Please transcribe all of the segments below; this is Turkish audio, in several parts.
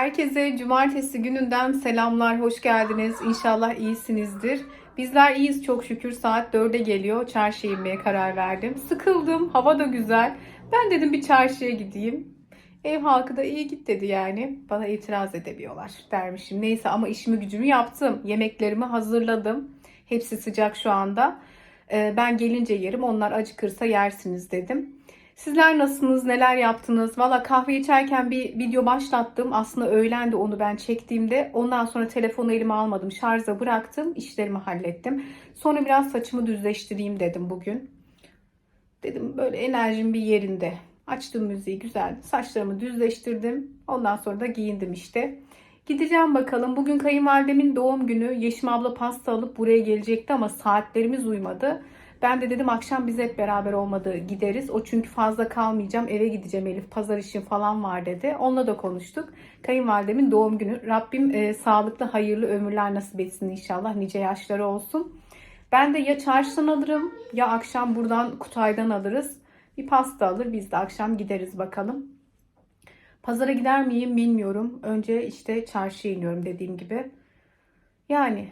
Herkese cumartesi gününden selamlar, hoş geldiniz. İnşallah iyisinizdir. Bizler iyiyiz çok şükür. Saat 4'e geliyor. Çarşıya inmeye karar verdim. Sıkıldım, hava da güzel. Ben dedim bir çarşıya gideyim. Ev halkı da iyi git dedi yani. Bana itiraz edemiyorlar dermişim. Neyse ama işimi gücümü yaptım. Yemeklerimi hazırladım. Hepsi sıcak şu anda. Ee, Ben gelince yerim. Onlar acıkırsa yersiniz dedim. Sizler nasılsınız? Neler yaptınız? Valla kahve içerken bir video başlattım. Aslında öğlendi onu ben çektiğimde. Ondan sonra telefonu elime almadım. Şarja bıraktım. işlerimi hallettim. Sonra biraz saçımı düzleştireyim dedim bugün. Dedim böyle enerjim bir yerinde. Açtım müziği güzel. Saçlarımı düzleştirdim. Ondan sonra da giyindim işte. Gideceğim bakalım. Bugün kayınvalidemin doğum günü. Yeşim abla pasta alıp buraya gelecekti ama saatlerimiz uymadı. Ben de dedim akşam biz hep beraber olmadı gideriz. O çünkü fazla kalmayacağım eve gideceğim Elif pazar işim falan var dedi. Onunla da konuştuk. Kayınvalidemin doğum günü. Rabbim e, sağlıklı hayırlı ömürler nasip etsin inşallah. Nice yaşları olsun. Ben de ya çarşıdan alırım ya akşam buradan Kutay'dan alırız. Bir pasta alır biz de akşam gideriz bakalım. Pazara gider miyim bilmiyorum. Önce işte çarşıya iniyorum dediğim gibi. Yani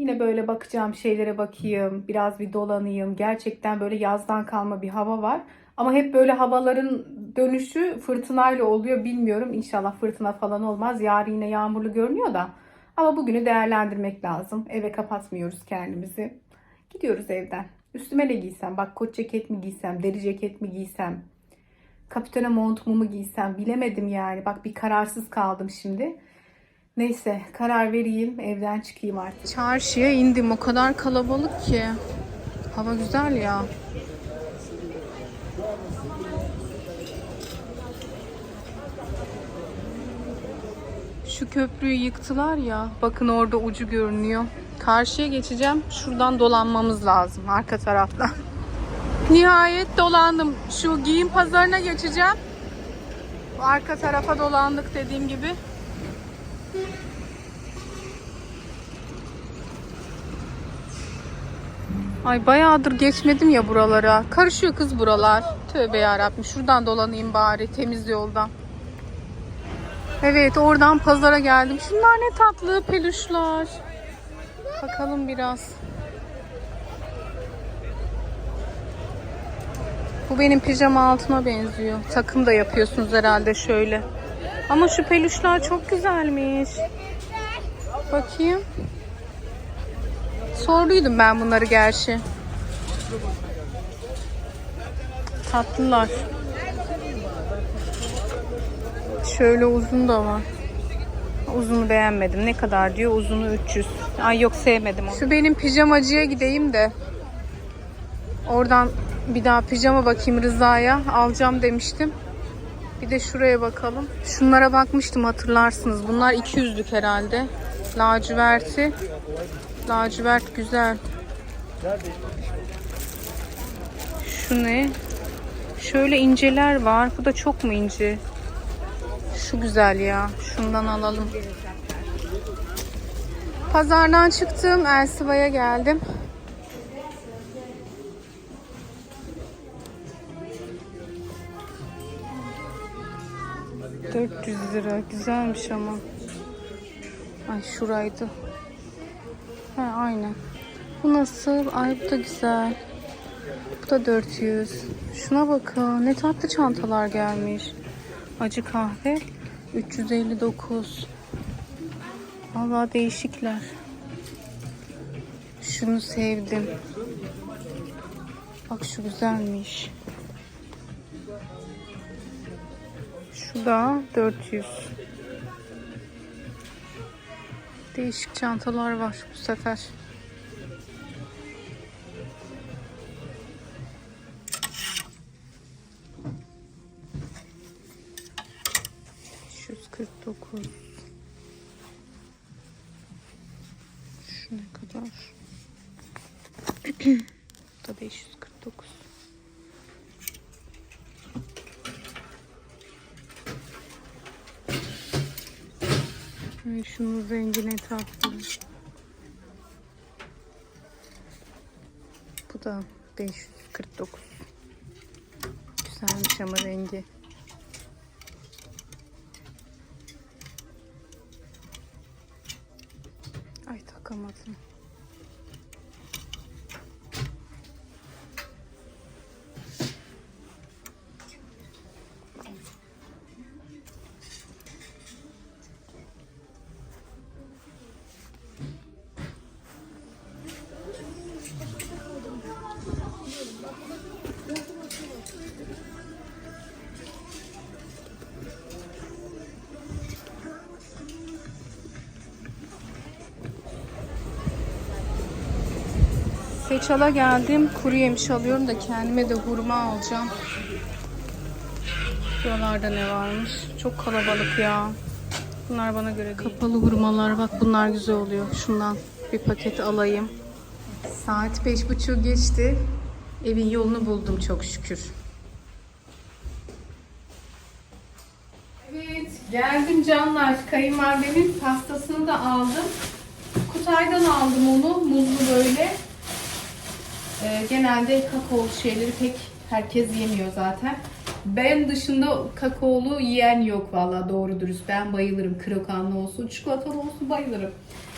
Yine böyle bakacağım şeylere bakayım, biraz bir dolanayım. Gerçekten böyle yazdan kalma bir hava var. Ama hep böyle havaların dönüşü fırtınayla oluyor bilmiyorum. İnşallah fırtına falan olmaz. Yarın yine yağmurlu görünüyor da. Ama bugünü değerlendirmek lazım. Eve kapatmıyoruz kendimizi. Gidiyoruz evden. Üstüme ne giysem? Bak kot ceket mi giysem? Deri ceket mi giysem? Kapitana montumu mu giysem? Bilemedim yani. Bak bir kararsız kaldım şimdi. Neyse karar vereyim evden çıkayım artık. Çarşıya indim o kadar kalabalık ki. Hava güzel ya. Şu köprüyü yıktılar ya. Bakın orada ucu görünüyor. Karşıya geçeceğim. Şuradan dolanmamız lazım arka taraftan. Nihayet dolandım. Şu giyim pazarına geçeceğim. Arka tarafa dolandık dediğim gibi. Ay bayağıdır geçmedim ya buralara. Karışıyor kız buralar. Tövbe yarabbim. Şuradan dolanayım bari temiz yoldan. Evet oradan pazara geldim. Şunlar ne tatlı peluşlar. Bakalım biraz. Bu benim pijama altıma benziyor. Takım da yapıyorsunuz herhalde şöyle. Ama şu peluşlar çok güzelmiş. Bakayım. Sorduydum ben bunları gerçi. Tatlılar. Şöyle uzun da var. Uzunu beğenmedim. Ne kadar diyor? Uzunu 300. Ay yok sevmedim onu. Şu benim pijamacıya gideyim de. Oradan bir daha pijama bakayım Rıza'ya. Alacağım demiştim. Bir de şuraya bakalım. Şunlara bakmıştım hatırlarsınız. Bunlar 200'lük herhalde. Laciverti. Lacivert güzel. Şu ne? Şöyle inceler var. Bu da çok mu ince? Şu güzel ya. Şundan alalım. Pazardan çıktım. Elsiva'ya geldim. ...400 lira. Güzelmiş ama. Ay şuraydı. Ha aynen. Bu nasıl? Ay bu da güzel. Bu da 400. Şuna bakın. Ne tatlı çantalar gelmiş. Acı kahve 359. Vallahi değişikler. Şunu sevdim. Bak şu güzelmiş. Şu da 400. Değişik çantalar var bu sefer. ...549... Şu ne kadar? bu da 549. Ay şunun rengi ne tatlı. Bu da 549. Güzelmiş ama rengi. Seçal'a geldim. Kuru yemiş alıyorum da kendime de hurma alacağım. Buralarda ne varmış? Çok kalabalık ya. Bunlar bana göre değil. Kapalı hurmalar bak bunlar güzel oluyor. Şundan bir paket alayım. Saat beş buçuğu geçti. Evin yolunu buldum çok şükür. Evet geldim canlar. Kayınvalidemin pastasını da aldım. Kutay'dan aldım onu. Muzlu böyle. Ee, genelde kakaolu şeyleri pek herkes yemiyor zaten. Ben dışında kakaolu yiyen yok valla doğru dürüst. Ben bayılırım. Krokanlı olsun, çikolatalı olsun bayılırım.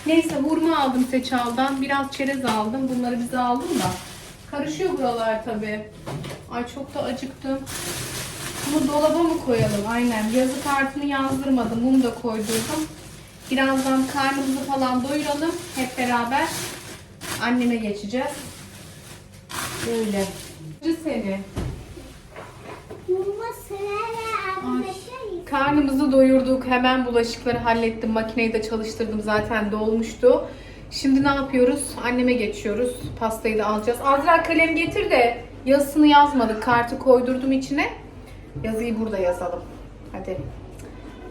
Neyse hurma aldım Seçal'dan. Biraz çerez aldım. Bunları bize aldım da. Karışıyor buralar tabi. Ay çok da acıktım. Bunu dolaba mı koyalım? Aynen. Yazı kartını yazdırmadım. Mum da koydurdum. Birazdan karnımızı falan doyuralım. Hep beraber anneme geçeceğiz. Böyle. Seni. Karnımızı doyurduk. Hemen bulaşıkları hallettim. Makineyi de çalıştırdım. Zaten dolmuştu. Şimdi ne yapıyoruz? Anneme geçiyoruz. Pastayı da alacağız. Azra kalem getir de yazısını yazmadık. Kartı koydurdum içine. Yazıyı burada yazalım. Hadi.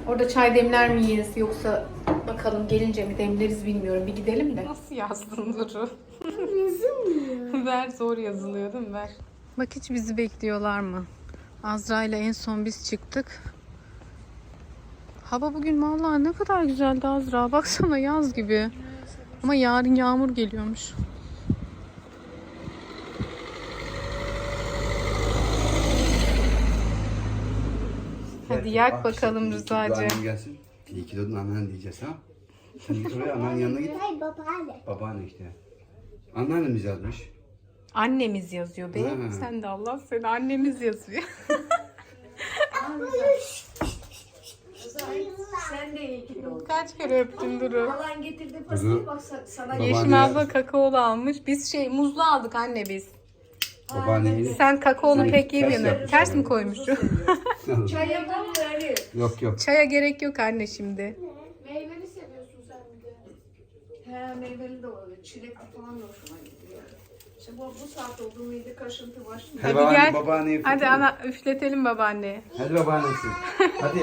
Orada çay demler miyiz yoksa bakalım gelince mi demleriz bilmiyorum. Bir gidelim de. Nasıl yazdın Duru? Yazılmıyor. Ver zor yazılıyor değil mi? Ver. Bak hiç bizi bekliyorlar mı? Azra ile en son biz çıktık. Hava bugün vallahi ne kadar güzeldi Azra. Baksana yaz gibi. Ama yarın yağmur geliyormuş. Hadi yak Bak, bakalım şimdi Rıza'cığım. Gelsin. İyi ki doğdun annen diyeceğiz ha. Sen git oraya annenin yanına git. Hayır babaanne. Babaanne işte. Anneannemiz yazmış. Annemiz yazıyor be. Ha. Sen de Allah seni annemiz yazıyor. Sen de iyi ki doğdun. Kaç kere öptün Duru. Halan getirdi pastayı bak sa- sana Baba- Yeşim Babaanne- abla kakaolu almış. Biz şey muzlu aldık anne biz. Babaanneyi. Sen kakaolu Sen pek ters yemiyorsun. yapmışsın Ters mi yani. koymuşsun? Çay yapalım öyle. yok yok. Çaya gerek yok anne şimdi. Meyveli seviyorsun sen bir de. He meyveli de oluyor. Çilekli falan da hoşuma gidiyor. İşte bu, bu saat oldu muydu kaşıntı başlıyor. Hadi babaanne- gel. Babaanneyi Hadi ana üfletelim babaanneye. Hadi babaannesi. Hadi.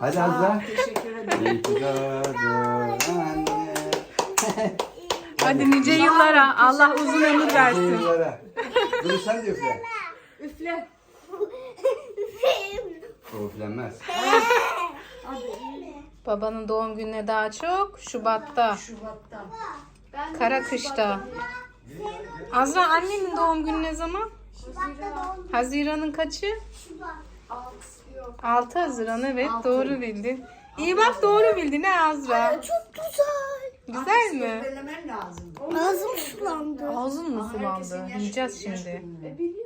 Hadi Azra. Teşekkür ederim. İyi ki doğdun anne. Hadi nice yıllara. Allah uzun ömür versin. yıllara. Dur sen de üfle. Üfle. O üflenmez. Babanın doğum gününe daha çok Şubat'ta. Şubat'ta. Kara kışta. Azra annenin doğum günü ne zaman? Haziran'ın kaçı? Yok. 6 Haziran evet doğru bildin. İyi bak doğru bildin ne Azra? Çok güzel. Güzel mi? Söylemen lazım. Ağzım sulandı. Ağzın mı sulandı? Yiyeceğiz şimdi. E.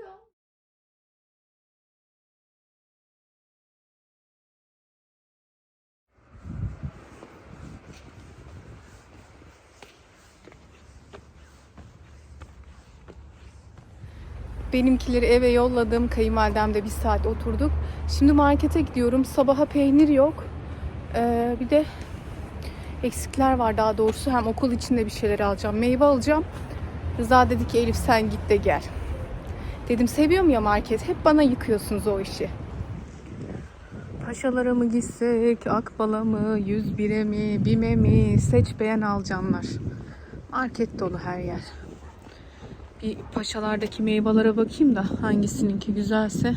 Benimkileri eve yolladım. Kayınvalidemde bir saat oturduk. Şimdi markete gidiyorum. Sabaha peynir yok. Ee, bir de eksikler var daha doğrusu. Hem okul içinde bir şeyler alacağım. Meyve alacağım. Rıza dedi ki Elif sen git de gel. Dedim seviyorum ya market. Hep bana yıkıyorsunuz o işi. Paşalara mı gitsek, Akbal'a mı, 101'e mi, BİM'e mi seç beğen al. Market dolu her yer. Bir paşalardaki meyvelere bakayım da hangisininki güzelse.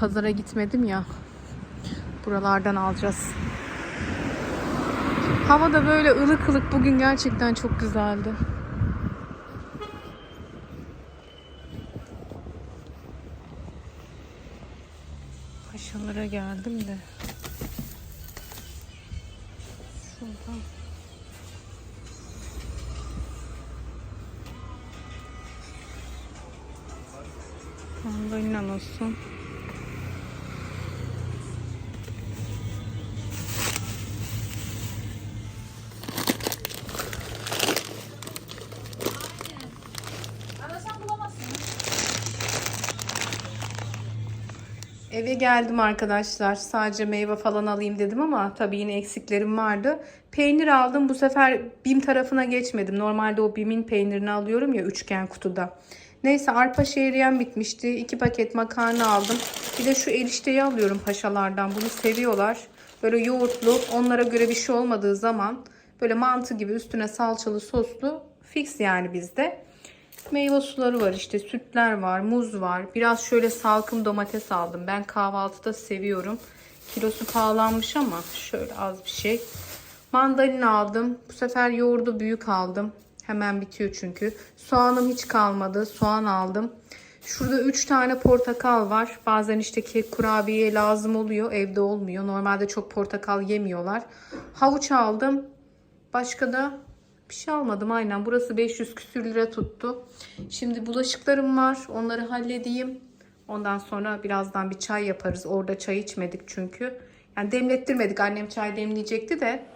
Pazara gitmedim ya. Buralardan alacağız. Hava da böyle ılık ılık bugün gerçekten çok güzeldi. Paşalara geldim de. Nasıl? Eve geldim arkadaşlar. Sadece meyve falan alayım dedim ama tabii yine eksiklerim vardı. Peynir aldım. Bu sefer BİM tarafına geçmedim. Normalde o BİM'in peynirini alıyorum ya üçgen kutuda. Neyse arpa şehriyem bitmişti. İki paket makarna aldım. Bir de şu erişteyi alıyorum paşalardan. Bunu seviyorlar. Böyle yoğurtlu. Onlara göre bir şey olmadığı zaman böyle mantı gibi üstüne salçalı soslu fix yani bizde. Meyve suları var işte sütler var, muz var. Biraz şöyle salkım domates aldım. Ben kahvaltıda seviyorum. Kilosu pahalanmış ama şöyle az bir şey. Mandalina aldım. Bu sefer yoğurdu büyük aldım. Hemen bitiyor çünkü. Soğanım hiç kalmadı. Soğan aldım. Şurada 3 tane portakal var. Bazen işte kek kurabiye lazım oluyor. Evde olmuyor. Normalde çok portakal yemiyorlar. Havuç aldım. Başka da bir şey almadım aynen. Burası 500 küsür lira tuttu. Şimdi bulaşıklarım var. Onları halledeyim. Ondan sonra birazdan bir çay yaparız. Orada çay içmedik çünkü. Yani demlettirmedik. Annem çay demleyecekti de.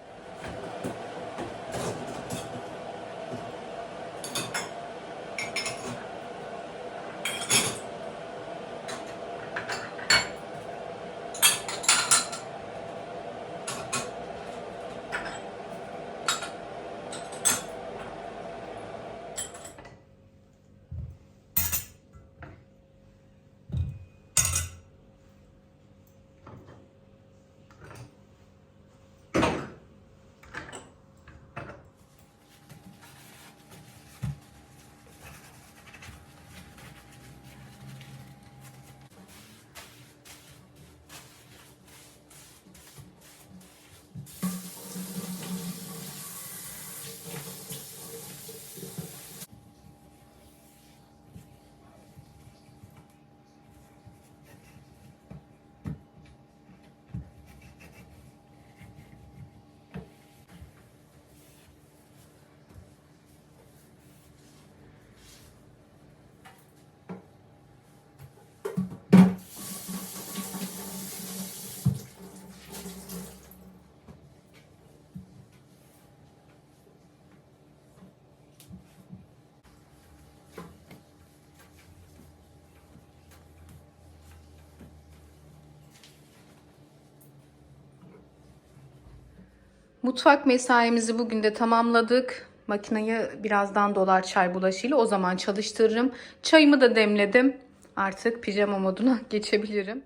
Mutfak mesaimizi bugün de tamamladık. Makineyi birazdan dolar çay bulaşıyla o zaman çalıştırırım. Çayımı da demledim. Artık pijama moduna geçebilirim.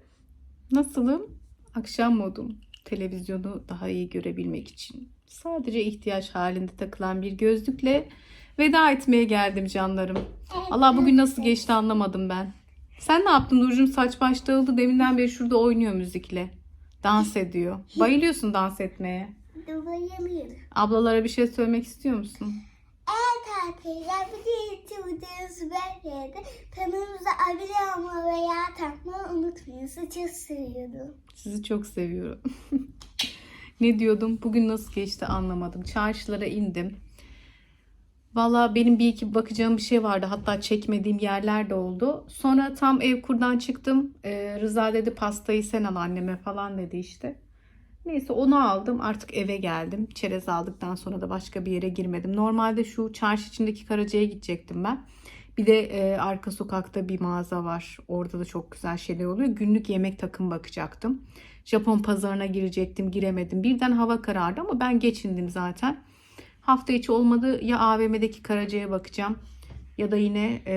Nasılım? Akşam modum. Televizyonu daha iyi görebilmek için. Sadece ihtiyaç halinde takılan bir gözlükle veda etmeye geldim canlarım. Allah bugün nasıl geçti anlamadım ben. Sen ne yaptın Nurcuğum? Saç baş dağıldı. Deminden beri şurada oynuyor müzikle. Dans ediyor. Bayılıyorsun dans etmeye. Dubayamıyorum. Ablalara bir şey söylemek istiyor musun? Eğer kalpeyler bir YouTube'da süperlerde kanalımıza abone olma veya takmayı unutmayın. Sizi çok seviyorum. Sizi çok seviyorum. ne diyordum? Bugün nasıl geçti anlamadım. Çarşılara indim. Valla benim bir iki bakacağım bir şey vardı. Hatta çekmediğim yerler de oldu. Sonra tam ev kurdan çıktım. Ee, Rıza dedi pastayı sen al anneme falan dedi işte. Neyse onu aldım. Artık eve geldim. Çerez aldıktan sonra da başka bir yere girmedim. Normalde şu çarşı içindeki Karaca'ya gidecektim ben. Bir de e, arka sokakta bir mağaza var. Orada da çok güzel şeyler oluyor. Günlük yemek takım bakacaktım. Japon pazarına girecektim. Giremedim. Birden hava karardı ama ben geçindim zaten. Hafta içi olmadı ya AVM'deki Karaca'ya bakacağım ya da yine e,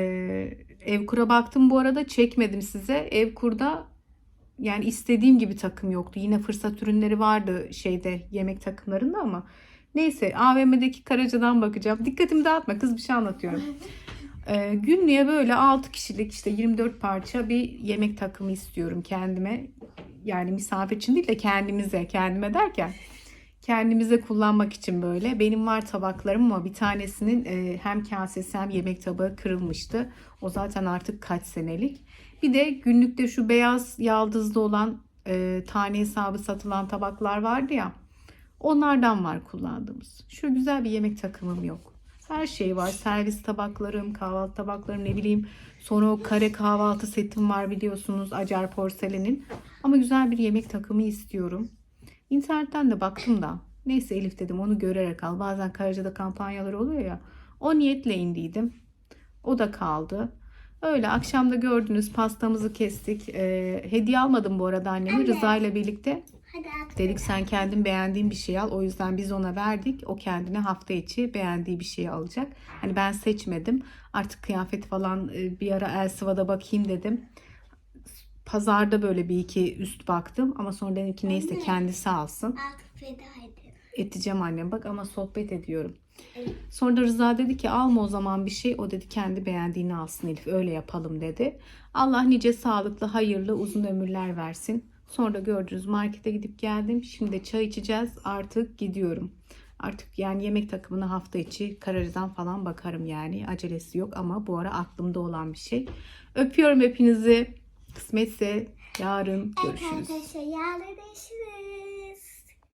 Evkur'a baktım bu arada çekmedim size. Evkur'da yani istediğim gibi takım yoktu. Yine fırsat ürünleri vardı şeyde yemek takımlarında ama neyse AVM'deki Karaca'dan bakacağım. Dikkatimi dağıtma kız bir şey anlatıyorum. Ee, günlüğe böyle 6 kişilik işte 24 parça bir yemek takımı istiyorum kendime. Yani misafir için değil de kendimize, kendime derken kendimize kullanmak için böyle. Benim var tabaklarım ama bir tanesinin e, hem kasesi hem yemek tabağı kırılmıştı. O zaten artık kaç senelik. Bir de günlükte şu beyaz yaldızlı olan e, tane hesabı satılan tabaklar vardı ya. Onlardan var kullandığımız. Şu güzel bir yemek takımım yok. Her şey var. Servis tabaklarım, kahvaltı tabaklarım ne bileyim. Sonra o kare kahvaltı setim var biliyorsunuz Acar Porselen'in. Ama güzel bir yemek takımı istiyorum. İnternetten de baktım da. Neyse Elif dedim onu görerek al. Bazen Karaca'da kampanyalar oluyor ya. O niyetle indiydim. O da kaldı. Öyle akşamda gördünüz pastamızı kestik. Ee, hediye almadım bu arada anneme. Anne. Rıza ile birlikte Hadi dedik sen kendin beğendiğin bir şey al. O yüzden biz ona verdik. O kendine hafta içi beğendiği bir şey alacak. Hani ben seçmedim. Artık kıyafet falan e, bir ara Elsiva'da bakayım dedim. Pazarda böyle bir iki üst baktım ama sonra dedim ki neyse Anne. kendisi alsın. Artık feda edin. Edeceğim annem bak ama sohbet ediyorum. Sonra da Rıza dedi ki alma o zaman bir şey. O dedi kendi beğendiğini alsın Elif öyle yapalım dedi. Allah nice sağlıklı, hayırlı, uzun ömürler versin. Sonra da gördünüz markete gidip geldim. Şimdi çay içeceğiz. Artık gidiyorum. Artık yani yemek takımına hafta içi Kararı'dan falan bakarım yani. Acelesi yok ama bu ara aklımda olan bir şey. Öpüyorum hepinizi. Kısmetse yarın Evet görüşürüz. arkadaşlar yarın görüşürüz.